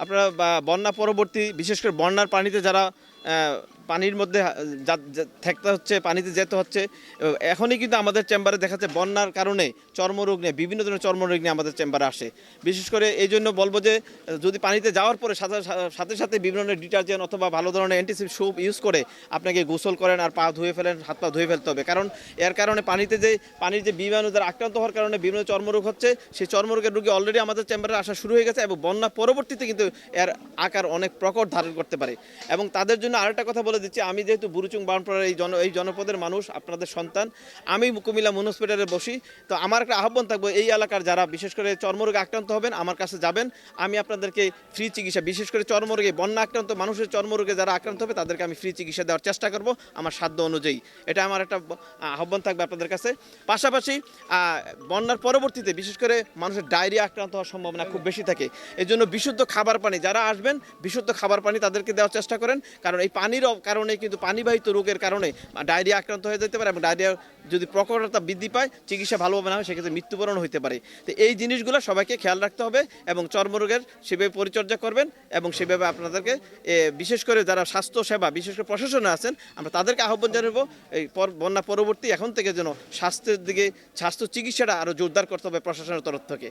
আপনারা বন্যা পরবর্তী বিশেষ করে বন্যার পানিতে যারা পানির মধ্যে থাকতে হচ্ছে, পানিতে যেতে হচ্ছে। এখনই কিন্তু আমাদের চেম্বারে দেখা যাচ্ছে বন্যার কারণে চর্মরোগ নিয়ে, বিভিন্ন ধরনের চর্মরোগ নিয়ে আমাদের চেম্বারে আসে। বিশেষ করে এই জন্য বলব যে, যদি পানিতে যাওয়ার পরে সাথে সাথে বিভিন্ন ধরনের ডিটারজেন্ট অথবা ভালো ধরনের অ্যান্টিসেপ্টিক সোপ ইউজ করে আপনাকে গোসল করেন আর পা ধুয়ে ফেলেন, হাত পা ধুয়ে ফেলতে হবে। কারণ এর কারণে পানিতে যে, পানির যে বিমাণু দ্বারা আক্রান্ত হওয়ার কারণে বিভিন্ন চর্মরোগ হচ্ছে, সেই চর্মরোগের রোগী অলরেডি আমাদের চেম্বারে আসা শুরু হয়ে গেছে এবং বন্যা পরবর্তীতে কিন্তু এর আকার অনেক প্রকট ধারণ করতে পারে। এবং তাদের জন্য আরেকটা কথা বলে দিচ্ছি। আমি যেহেতু বুরুচুং বানপাড়ার এই জন এই জনপদের মানুষ, আপনাদের সন্তান, আমি কুমিল্লা মুনিসিপ্যালিটিতে বসি। তো আমার একটা আহ্বান থাকব, এই এলাকার যারা বিশেষ করে চর্মরোগে আক্রান্ত হবেন, আমার কাছে যাবেন। আমি আপনাদেরকে ফ্রি চিকিৎসা, বিশেষ করে চর্মরোগে, বন্যা আক্রান্ত মানুষের চর্মরোগে যারা আক্রান্ত হবে, তাদেরকে আমি ফ্রি চিকিৎসা দেওয়ার চেষ্টা করব আমার সাধ্য অনুযায়ী। এটা আমার একটা আহ্বান থাকবে আপনাদের কাছে। পাশাপাশি বন্যার পরবর্তীতে বিশেষ করে মানুষের ডায়রিয়া আক্রান্ত হওয়ার সম্ভাবনা খুব বেশি থাকে। এই জন্য বিশুদ্ধ খাবার পানি, যারা আসবেন, বিশুদ্ধ খাবার পানি তাদেরকে দেওয়ার চেষ্টা করেন। কারণ এই পানির কারণে কিন্তু পানিবাহিত রোগের কারণে ডায়রিয়া আক্রান্ত হয়ে যেতে পারে এবং ডায়রিয়া যদি প্রকটতা বৃদ্ধি পায়, চিকিৎসা ভালোভাবে না হয়, সেক্ষেত্রে মৃত্যুবরণ হতে পারে। তো এই জিনিসগুলো সবাইকে খেয়াল রাখতে হবে এবং চর্মরোগের সেভাবে পরিচর্যা করবেন এবং সেভাবে আপনাদেরকে বিশেষ করে যারা স্বাস্থ্য সেবা বিশেষ করে প্রশাসনে আছেন, আমরা তাদেরকে আহ্বান জানাব, এই বন্যা পরবর্তী এখন থেকে যেন স্বাস্থ্যের দিকে, স্বাস্থ্য চিকিৎসাটা আরও জোরদার করতে হবে প্রশাসনের তরফ থেকে।